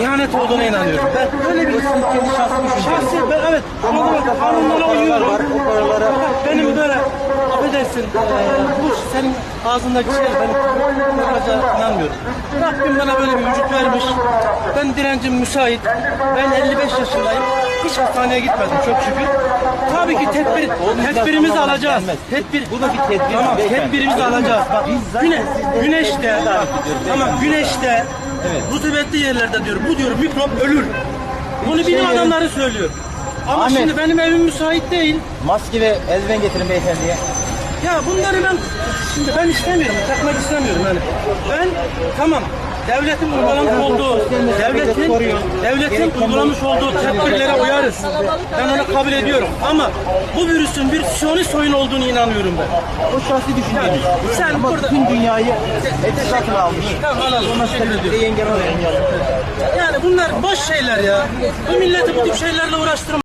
ihanet olduğuna inanıyorum. Ben böyle bir şahsi ben evet anladım kanunlara uyuyorum. Benim böyle affedersin eee, bu senin ağzındaki şey benim yapacağı inanmıyorum. Rabbim bana böyle bir vücut vermiş. Ben direncim müsait. Ben 55 yaşındayım. Hiç hastaneye gitmedim çok şükür. Tabii ki tedbir, tedbirimizi alacağız. Tedbir, Bu da bir tedbir Tamam, tedbirimizi alacağız. Bak, güne, güneşte, tamam güneşte, rutubetli yerlerde diyorum. Bu diyorum mikrop ölür. Bunu bilim Şey- adamları söylüyor. Ama Ahmet. şimdi benim evim müsait değil. Maske ve eldiven getirin beyefendiye. Ya bunları ben şimdi ben istemiyorum, takmak istemiyorum yani. Ben tamam devletin uygulamış olduğu devletin devletin uygulamış olduğu tedbirlere uyarız. Ben onu kabul ediyorum. Ama bu virüsün bir siyonist oyun olduğunu inanıyorum ben. O şahsi düşünceniz. Sen Ama burada bütün dünyayı etek altına almış. Tamam alalım. Engel oluyor. Yani bunlar boş şeyler ya. Bu milleti bu tip şeylerle uğraştırma.